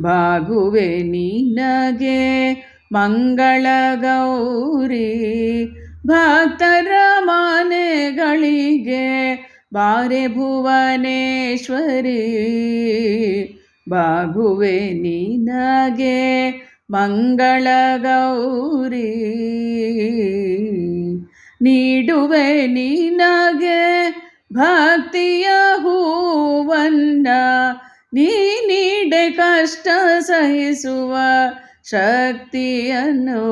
ಬಾಗುವೆ ನಿನಗೆ ಮಂಗಳ ಗೌರಿ. ಭಕ್ತರ ಮನೆಗಳಿಗೆ ಬಾರೆ ಭುವನೇಶ್ವರಿ. ಬಾಗುವೆ ನಿನಗೆ ಮಂಗಳ ಗೌರಿ. ನೀಡುವೆ ನಿನಗೆ ಭಕ್ತಿಯ ಹೂವನ್ನ. ನೀಡೆ ಕಷ್ಟ ಸಹಿಸುವ ಶಕ್ತಿಯನ್ನು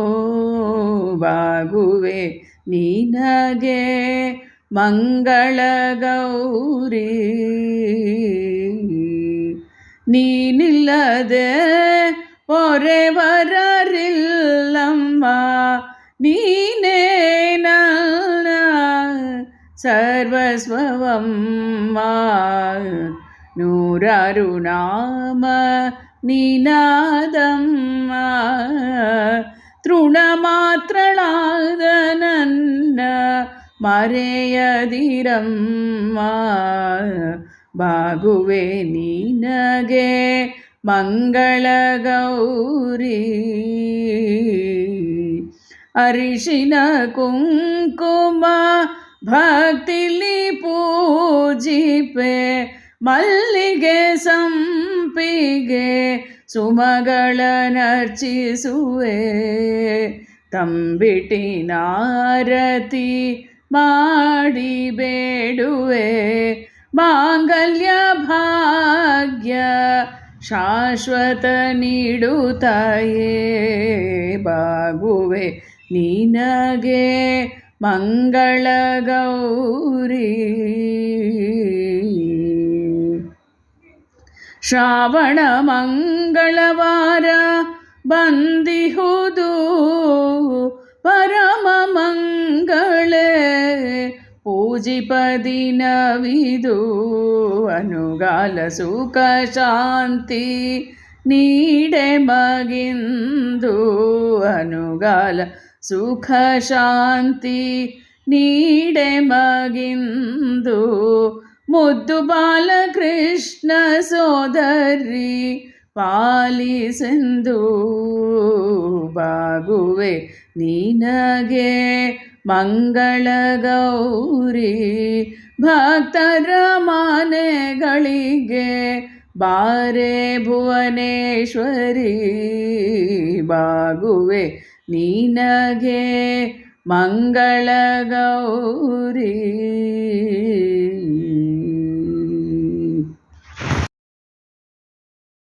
ಬಾಗುವೆ ನಿನಗೆ ಮಂಗಳ ಗೌರಿ. ನೀನಿಲ್ಲದೆ ಹೊರೆವರರಿಲ್ಲಮ್ಮ ನೀನೇ ನನ್ನ ಸರ್ವಸ್ವವಮ್ಮ. ನೂರಾರು ನಾಮ ನೀನಾದಮ್ಮ ತೃಣ ಮಾತ್ರಳಾದ ನನ್ನ ಮರೆಯದಿರಮ್ಮ ಬಾಗುವೆ ನಿನಗೆ ಮಂಗಳ ಗೌರಿ ಅರಿಶಿನ ಕುಂಕುಮ ಭಕ್ತಿಲಿ ಪೂಜಿಪೆ ಮಲ್ಲಿಗೆ ಸಂಪಿಗೆ ಸುಮಗಳ ನರ್ಚಿಸುವೆ ತಂಬಿಟಿ ನಾರತಿ ಮಾಡಿ ಬೇಡುವೆ. ಮಾಂಗಲ್ಯ ಭಾಗ್ಯ ಶಾಶ್ವತ ನೀಡುತ್ತಾಯೇ. ಬಾಗುವೆ ನಿನಗೆ ಮಂಗಳ ಗೌರಿ. ಶ್ರಾವಣ ಮಂಗಳವಾರ ಬಂದಿಹುದು ಪರಮ ಮಂಗಳೇ. ಪೂಜಿಪ ದಿನವಿದು ಅನುಗಾಲ ಸುಖ ಶಾಂತಿ ನೀಡೆ ಮಗಿಂದು ಅನುಗಾಲ ಸುಖ ಶಾಂತಿ ನೀಡೆ ಮಗಿಂದು ಮುದ್ದು ಬಾಲಕೃಷ್ಣ ಸೋದರಿ ಪಾಲಿಸೆಂದು ಬಾಗುವೆ ನಿನಗೆ ಮಂಗಳ ಗೌರಿ. ಭಕ್ತರ ಮನೆಗಳಿಗೆ ಬಾರೆ ಭುವನೇಶ್ವರಿ ಬಾಗುವೆ ನಿನಗೆ ಮಂಗಳ ಗೌರಿ.